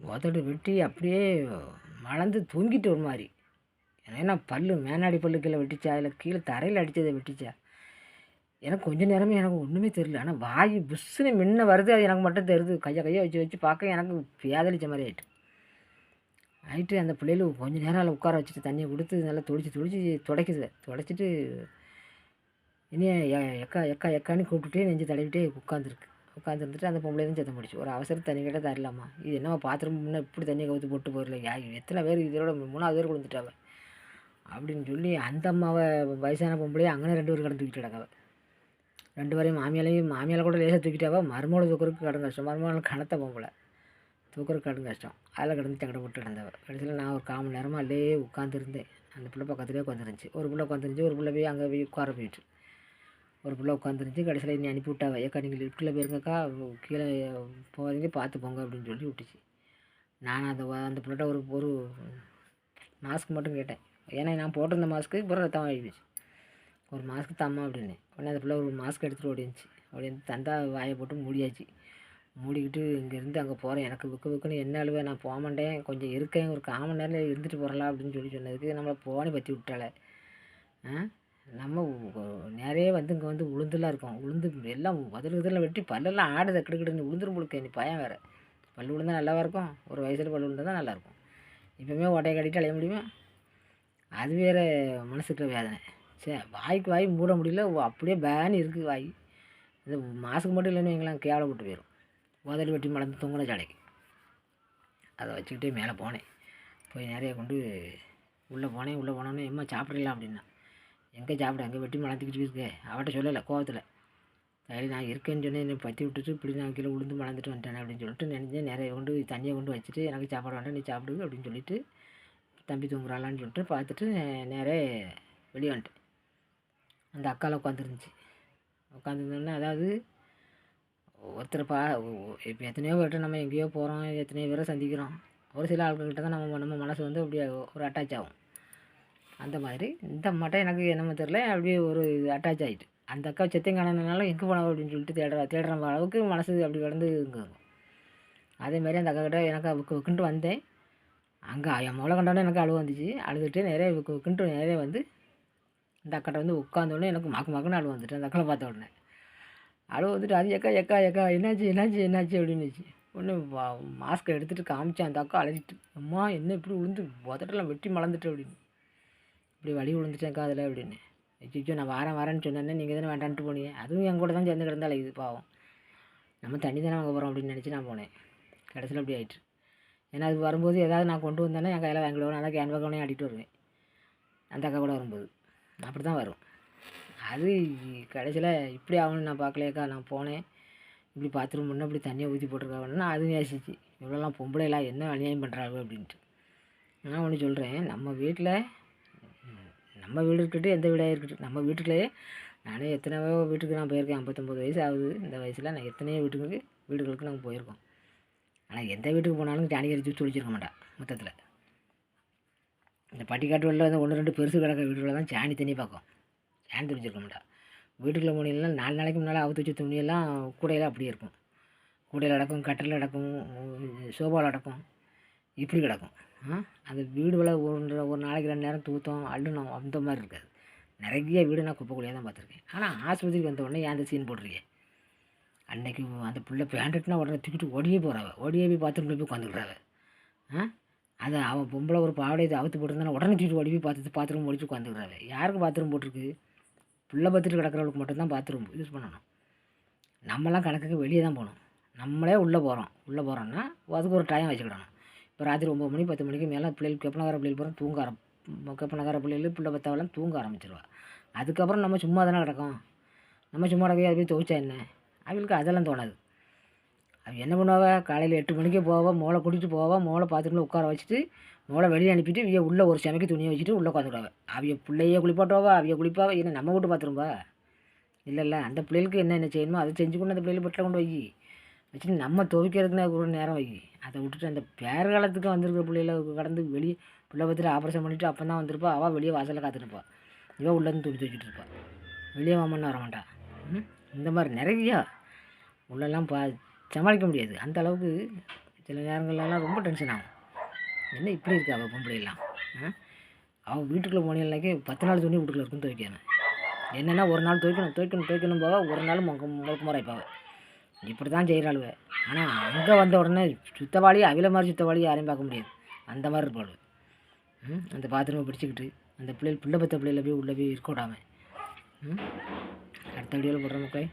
உதடு வெட்டி அப்படியே மலர்ந்து தொங்கிட்டு ஒரு மாதிரி. ஏன்னா பல்லு? மேனாடி பல்லு கீழே வெட்டிச்சா? இல்லை கீழே தரையில் அடித்ததை வெட்டிச்சா? எனக்கு கொஞ்ச நேரமே எனக்கு ஒன்றுமே தெரியல. ஆனால் வாய் புஷ்ஷுன்னு முன்ன வருது. அது எனக்கு மட்டும் தெரியுது. கையை கையை வச்சு வச்சு பார்க்க எனக்கு பேதளிச்ச மாதிரி ஆயிட்டு. ஆயிட்டு அந்த பிள்ளைகளுக்கு கொஞ்ச நேரம் அதில் உட்கார வச்சுட்டு தண்ணியை கொடுத்து நல்லா துடிச்சு துடிச்சு துடைக்குது. துடைச்சிட்டு இனி எ- எக்கா எக்கா எக்கான்னு கூப்பிட்டுட்டே நெஞ்சு தடவிட்டே உட்காந்துருக்கு உட்காந்துருந்துட்டு அந்த பொம்பளை தான் சத்தம் முடிச்சு. ஒரு அவசரம் தண்ணி கேட்டால் தரலாமா? இது என்னம்மா பாத்திரம் முன்னே இப்படி தண்ணியை கவுத்து போட்டு போயிடல யா எத்தனை பேர் இதோட மூணாவது பேர் கொடுத்துட்டாவ அப்படின்னு சொல்லி அந்த அம்மாவை வயசான பொம்பளையை அங்கே ரெண்டு பேரும் கடந்து தூக்கிட்டு கிடக்காவ ரெண்டு பேரையும் மாமியாலையும் மாமியால் கூட லேசாக தூக்கிட்டாவா மருமகளை தூக்குறதுக்கு கடன் கஷ்டம். மருமகள் கணத்த பொம்பளை. தூக்குறதுக்கு கடன் கஷ்டம். அதில் கிடந்து தங்கட போட்டு கிடந்தவ. கடைசியில் நான் ஒரு கால் மணி நேரமாக அல்லே உட்காந்துருந்தேன் அந்த பிள்ளை பக்கத்துலேயே உட்காந்துருந்துச்சு ஒரு பிள்ளை உட்காந்துருந்துச்சு ஒரு பிள்ளை போய் அங்கே போய் உட்கார போயிட்டு. ஒரு பிள்ளை உட்காந்துருந்துச்சு கடைசியில் நீ அனுப்பி விட்டாவ. ஏக்கா நீங்கள் லிஃப்ட்டில் போயிருங்கக்கா. கீழே போகாதீங்க பார்த்து போங்க அப்படின்னு சொல்லி விட்டுச்சு. நான் அந்த அந்த பிள்ளைகிட்ட ஒரு ஒரு மாஸ்க் மட்டும் கேட்டேன். ஏன்னா நான் போட்டிருந்த மாஸ்க்கு பிறகு ரத்தம் ஆகிடுச்சு ஒரு மாஸ்க் தாம்மா அப்படின்னு. உடனே அந்த பிள்ளை ஒரு மாஸ்க் எடுத்துகிட்டு ஓடிச்சு ஓடிந்து தந்தா வாயை போட்டு மூடியாச்சு. மூடிக்கிட்டு இங்கேருந்து அங்கே போகிறேன் எனக்கு விக்கு விக்குன்னு என்ன அழுவே நான் போக மாட்டேன். கொஞ்சம் இருக்கேன். ஒரு கால் மணி நேரம் இருந்துட்டு போகிறலாம் அப்படின்னு சொல்லி சொன்னதுக்கு நம்மளை போனே பற்றி விட்டாளே. ஆ? நம்ம நிறைய வந்து இங்கே வந்து உளுந்துலாம் இருக்கும். உளுந்து எல்லாம் உதறு உதறில் வெட்டி பல்லெல்லாம் ஆடுது கிடுக்கிடுன்னு உளுந்துரும் முழுக்க நீ பயம் வேறு. பல் விழுந்தா நல்லாவா இருக்கும்? ஒரு வயசில் பல் விழுந்தா தான் நல்லாயிருக்கும் இப்போவுமே ஓட்டையை கட்டிட்டு அலைய முடியுமா? அது வேறு மனசுக்கு வேதனை. சே வாய்க்கு வாய் மூட முடியல ஓ, அப்படியே பேன் இருக்குது வாய். இந்த மாசுக்கு மட்டும் இல்லைன்னு வைங்களேன் கேவலப்பட்டு போயிடும் உதடு வெட்டி மலர்ந்து தொங்கின ஜடைக்கு அதை வச்சுக்கிட்டே மேலே போனேன். போய் நிறைய கொண்டு உள்ளே போனேன் உள்ளே போனோன்னே எம்மா சாப்பிடலாம் அப்படின்னா. எங்கே சாப்பிட அங்கே வெட்டி மலர்ந்துக்கிட்டு இருக்கே அவட்ட சொல்லலை கோவத்தில். சரி நான் இருக்கேன்னு சொன்னேன் என்னை பற்றி விட்டுட்டு இப்படி நான் கீழே உளுந்து மலர்ந்துட்டு வந்துட்டேன் அப்படின்னு சொல்லிட்டு நினைஞ்சேன். நிறைய கொண்டு தண்ணியை கொண்டு வச்சுட்டு எனக்கு சாப்பாடு வேண்டாம் நீ சாப்பிடுது அப்படின்னு சொல்லிட்டு தம்பி தூங்குறாளான்னு சொல்லிட்டு பார்த்துட்டு நேரே வெளியே வந்துட்டேன். அந்த அக்காவில் உட்காந்துருந்துச்சு. உட்காந்துருந்தோன்னே அதாவது ஒருத்தர் பா இப்போ எத்தனையோ பேர்கிட்ட நம்ம எங்கேயோ போகிறோம் எத்தனையோ பேரை சந்திக்கிறோம். ஒரு சில ஆட்கள்கிட்ட தான் நம்ம நம்ம மனசு வந்து அப்படியே ஒரு அட்டாச் ஆகும். அந்த மாதிரி. இந்த மட்டும் எனக்கு என்னமோ தெரில அப்படியே ஒரு அட்டாச் ஆகிட்டு அந்த அக்கா செத்தையும் காணனால எங்கே போனோம் அப்படின்னு சொல்லிட்டு தேடுற தேடுற அளவுக்கு மனசு அப்படி கிடந்து இங்கே அதே மாதிரி அந்த அக்கா கிட்ட எனக்கு விக்கு விக்குன்ட்டு வந்தேன். அங்கே என் மூளை கண்டோன்னே எனக்கு அழுவு வந்துச்சு. அழுதுட்டு நிறைய விக்கு விக்குன்ட்டு நிறைய வந்து இந்த அக்காட்ட வந்து உட்காந்தோடனே எனக்கு மக்கு மக்குன்னு அழுவு வந்துட்டு அந்த அக்காவை பார்த்த உடனே. அழுவு வந்துட்டு அது எக்கா எக்கா எக்கா என்னாச்சு என்னாச்சு என்னாச்சு? அப்படின்னுச்சு. ஒன்று மாஸ்க்கை எடுத்துகிட்டு காமிச்சேன். அந்த அக்கா அழுதிட்டு அம்மா என்ன இப்படி விழுந்து உதட்டெல்லாம் வெட்டி மலர்ந்துட்டு அப்படின்னு. இப்படி வலி விழுந்துட்டேன்க்கா காதில் அப்படின்னு. அச்சோ நான் வரேன் வரேன்னு சொன்னேன்னே நீங்கள் தானே வேண்டான்ட்டு போனீங்க. அதுவும் என் கூட தான் சேர்ந்து கிடந்தால இது பாவம். நம்ம தண்ணி தானே வாங்க போகிறோம் அப்படின்னு நினச்சி நான் போனேன். கடைசியில் அப்படி ஆயிட்டு. ஏன்னா அது வரும்போது ஏதாவது நான் கொண்டு வந்தேன்னா என் கையில் வாங்கிடுவேன் நல்லா கேன் பக்கம்னே ஆடிட்டு வருவேன். அந்த அக்கா கூட வரும்போது. அப்படி தான் வரும். அது கடைசியில் இப்படி ஆகணும்னு நான் பார்க்கலையக்கா. நான் போனேன். இப்படி பாத்ரூம் முன்னே இப்படி தண்ணியை ஊற்றி போட்டிருக்காங்கன்னா அதுவும் நேசிச்சு இவ்வளோலாம் பொம்பளைலாம் என்ன அநியாயம் பண்ணுறாங்க அப்படின்ட்டு. நான் ஒன்று சொல்கிறேன் நம்ம வீட்டில் நம்ம வீடு இருக்கட்டும் எந்த வீடாக இருக்கட்டும். நம்ம வீட்டுக்குள்ளேயே நானே எத்தனையோ வீட்டுக்கு நான் போயிருக்கேன். ஐம்பத்தொம்பது வயசு ஆகுது. இந்த வயசில் நான் எத்தனையோ வீட்டுக்கு வீடுகளுக்கு நாங்கள் போயிருக்கோம். ஆனால் எந்த வீட்டுக்கு போனாலும் ஜானி ஜூஸ் குடிச்சிருக்க மாட்டா மொத்தத்தில். இந்த பட்டிக்காட்டு வெளில வந்து ஒன்று ரெண்டு பெருசு கிடக்க வீட்டுக்குள்ள தான் சாணி தண்ணி பார்க்கும் சாணி துணிச்சிருக்க மாட்டா. வீட்டுக்குள்ளே போனீங்கன்னா நாலு நாளைக்கு முன்னால் அவுத்து வச்ச துணியெல்லாம் கூடையில் அப்படியே இருக்கும். கூடையில் அடக்கும் கட்டில் அடக்கும் சோபாவில் அடக்கும். இப்படி கிடக்கும். அந்த வீடுகளை ஒரு ஒரு நாளைக்கு ரெண்டு நேரம் தூத்தம் அள்ளணும் அந்த மாதிரி இருக்காது. நிறைய வீடு நான் குப்பைக்குள்ளேயே தான் பார்த்துருக்கேன். ஆனால் ஆஸ்பத்திரிக்கு வந்த உடனே ஏன் அந்த சீன் போடுறீங்க அன்னைக்கு அந்த பிள்ளை பேண்டட்னா உடனே தூக்கிட்டு ஓடியே போகிறாவ ஓடியே போய் பாத்ரூமில் போய் உட்காந்துக்கிறாவ அது அவன் பொம்பளை ஒரு பாவடை இது அவுத்து போட்டிருந்தானே உடனே தூக்கிட்டு ஓடி போய் பார்த்து பாத்ரூம் ஒழிச்சு உட்காந்துக்கிறாவ யாருக்கு பாத்ரூம் போட்டிருக்கு? பிள்ளை பத்துட்டு கிடக்கிறவளுக்கு மட்டும்தான் பாத்ரூம் யூஸ் பண்ணணும். நம்மலாம் கணக்குக்கு வெளியே தான் போகணும். நம்மளே உள்ளே போகிறோம் உள்ளே போகிறோன்னா அதுக்கு ஒரு டைம் வச்சுக்கிடணும். இப்போ ராத்திரி ஒம்பது மணி பத்து மணிக்கு மேலே பிள்ளைகள் கெப்பனகார பிள்ளைகள் போகிறோம் தூங்க ஆரம் கெப்பனகார பிள்ளைகள் பிள்ளை பத்தாவெல்லாம் தூங்க ஆரம்பிச்சிருவா. அதுக்கப்புறம் நம்ம சும்மா தானே கிடக்கும். நம்ம சும்மா கிடக்கவே அது போய் துவைச்சா என்ன? அவங்களுக்கு அதெல்லாம் தோணாது. அவள் என்ன பண்ணுவாங்க காலையில் எட்டு மணிக்கே போவா மோளை கூட்டிகிட்டு போவா மோளை பாத்ரூமில் உட்கார வச்சுட்டு மோளை வெளியே அனுப்பிட்டு இவ உள்ளே ஒரு சமைக்கு துணியை வச்சுட்டு உள்ளே உட்காந்துடுவாங்க அவிய பிள்ளையே குளிப்பாட்டுவாவா? அவிய குளிப்பாவா? என்ன நம்ம வீட்டு பாத்ரூம்பா இல்லை இல்லை அந்த பிள்ளைகளுக்கு என்ன என்ன செய்யணுமோ அதை செஞ்சு கொண்டு அந்த பிள்ளைகளை பெட்டில் கொண்டு வை. வச்சுட்டு நம்ம துவைக்கிறதுக்குன்னு ஒரு நேரம் வை. அதை விட்டுட்டு அந்த பேர் காலத்துக்கு வந்திருக்கிற பிள்ளைகளை கடந்து வெளியே பிள்ளை பத்திர ஆப்ரேஷன் பண்ணிவிட்டு அப்போ தான் வந்திருப்பா. அவள் வெளியே வாசலில் காத்துருப்பா இவள் உள்ளேருந்து துணி துவைச்சிட்டு இருப்பா. வெளியே வாமன்னு வர மாட்டா. ம்? இந்த மாதிரி நிறையா உள்ளெல்லாம் பா சமாளிக்க முடியாது. அந்த அளவுக்கு சில நேரங்கள்லாம் ரொம்ப டென்ஷன் ஆகும். என்ன இப்படி இருக்கா அவள் பொம்பளையெல்லாம்? அவள் வீட்டுக்குள்ளே போனீங்கன்னாக்கே பத்து நாள் துணி வீட்டுக்குள்ளே இருக்கும் துவைக்கணும். என்னென்னா ஒரு நாள் துவைக்கணும் துவைக்கணும் துவைக்கணும் போவா ஒரு நாள் முக முழுக்க முறை இப்படி தான் செய்கிறாளுவ ஆனால் அங்கே வந்த உடனே சுத்தவாளி அவில மாதிரி சுத்தவாளி யாரையும் பார்க்க முடியாது. அந்த மாதிரி இருப்பாள் ம் அந்த பாத்ரூமை பிடிச்சிக்கிட்டு அந்த பிள்ளைகள் பிள்ளை பத்த பிள்ளைகளை போய் உள்ளே போய் இருக்க விடாமல் ம் அடுத்த வீடியோவில் போடுற மக்களே.